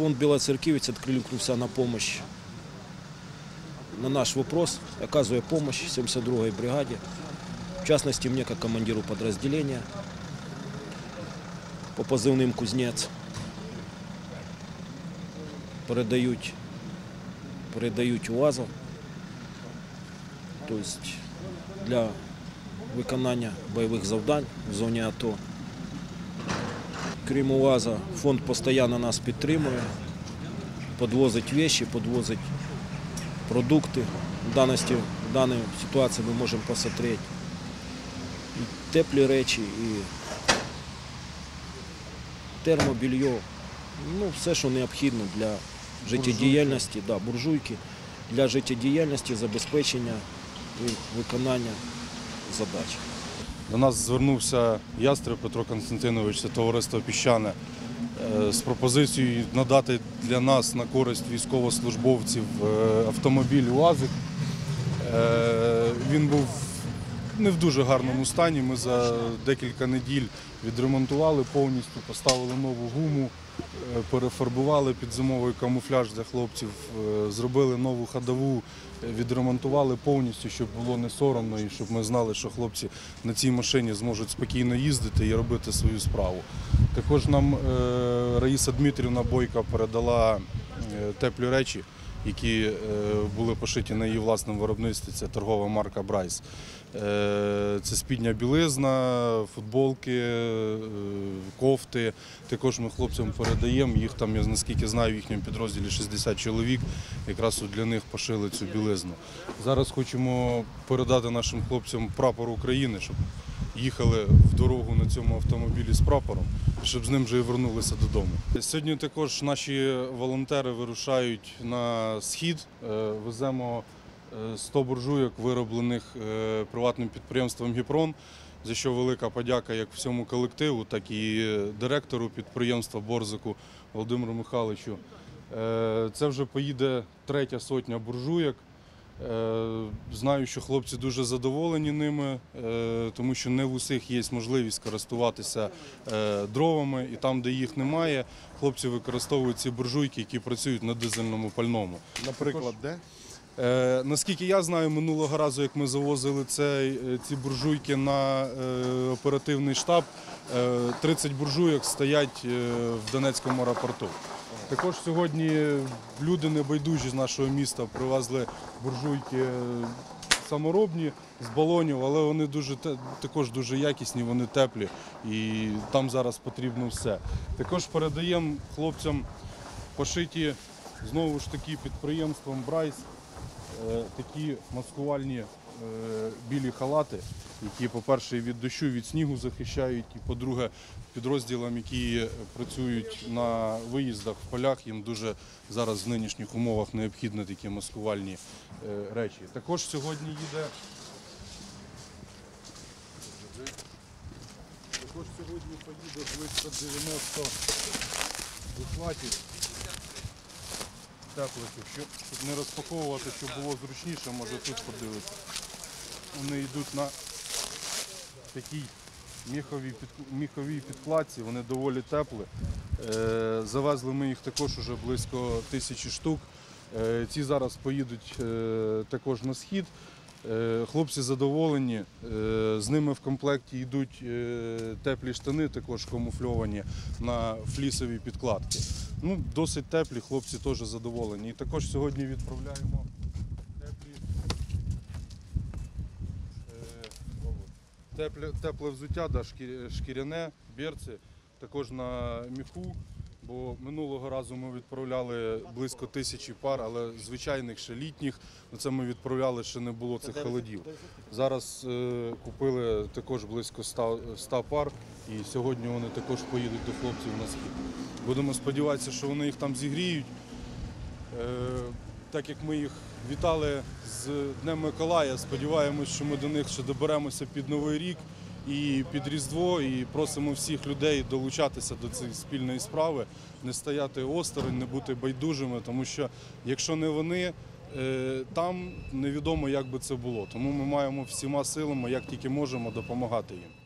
фонд Белоцеркивец откликнулся на помощь, на наш вопрос, оказывая помощь 72-й бригаде, в частности мне как командиру подразделения по позивним «Кузнець». Передають, передають УАЗу, тобто для виконання бойових завдань в зоні АТО. Крім УАЗа, фонд постійно нас підтримує, підвозить вещи, підвозить продукти. В даності, в даній ситуації ми можемо посмотрети і теплі речі, і термобільйо, ну, все, що необхідно для життєдіяльності, да, буржуйки, для життєдіяльності, забезпечення і виконання задач. До нас звернувся Ястреб Петро Константинович, це товариство Піщане, е, з пропозицією надати для нас на користь військовослужбовців е, автомобіль УАЗик. Е, Він був не в дуже гарному стані. Ми за декілька неділь відремонтували повністю, поставили нову гуму, е, перефарбували під зимовий камуфляж для хлопців, е, зробили нову ходову, е, відремонтували повністю, щоб було не соромно і щоб ми знали, що хлопці на цій машині зможуть спокійно їздити і робити свою справу. Також нам Раїса Дмитрівна Бойка передала теплі речі, які е, були пошиті на її власному виробництві. Це торгова марка Брайс. Е, Це спідня білизна, футболки, е, кофти. Також ми хлопцям передаємо. Їх там, я наскільки знаю, в їхньому підрозділі 60 чоловік. Якраз для них пошили цю білизну. Зараз хочемо передати нашим хлопцям прапор України, щоб їхали в дорогу на цьому автомобілі з прапором, щоб з ним вже і вернулися додому. Сьогодні також наші волонтери вирушають на схід. Е, Веземо е, 100 буржуйок, вироблених е, приватним підприємством Гіпрон. За що велика подяка як всьому колективу, так і директору підприємства Борзику Володимиру Михайловичу. Е, Це вже поїде третя сотня буржуйок. Е, Знаю, що хлопці дуже задоволені ними, е, тому що не в усіх є можливість користуватися е, дровами, і там, де їх немає, хлопці використовують ці буржуйки, які працюють на дизельному пальному. Наприклад, де? Наскільки я знаю, минулого разу, як ми завозили цей, е, ці буржуйки на оперативний штаб, е, 30 буржуйок стоять в Донецькому аеропорту. Також сьогодні люди небайдужі з нашого міста привезли буржуйки е, саморобні з балонів, але вони дуже також дуже якісні, вони теплі і там зараз потрібно все. Також передаємо хлопцям пошиті знову ж таки підприємством Брайс е, такі маскувальні білі халати, які, по-перше, від дощу, від снігу захищають, і по-друге, підрозділам, які працюють на виїздах в полях, їм дуже зараз в нинішніх умовах необхідні такі маскувальні е, речі. Також сьогодні їде. Також сьогодні поїде близько 90 бушлатів тепликів, щоб не розпаковувати, щоб було зручніше, може тут подивитися. Вони йдуть на такій міховій, міховій підкладці, вони доволі теплі. Е, завезли ми їх також уже близько тисячі штук. Е, ці зараз поїдуть е, також на схід. Хлопці задоволені, з ними в комплекті йдуть теплі штани, також камуфльовані на флісові підкладки. Ну, досить теплі, хлопці теж задоволені. І також сьогодні відправляємо теплі, е, тепле, тепле взуття, да, шкіряне, берці, також на міху. Бо минулого разу ми відправляли близько тисячі пар, але звичайних ще літніх. Ну, Це ми відправляли, ще не було цих холодів. Зараз е, купили також близько 100, 100 пар, і сьогодні вони також поїдуть до хлопців на схід. Будемо сподіватися, що вони їх там зігріють. Е, так як ми їх вітали з Днем Миколая, сподіваємось, що ми до них ще доберемося під Новий рік і під Різдво, і просимо всіх людей долучатися до цієї спільної справи, не стояти осторонь, не бути байдужими, тому що якщо не вони, е, там невідомо, як би це було. Тому ми маємо всіма силами, як тільки можемо, допомагати їм.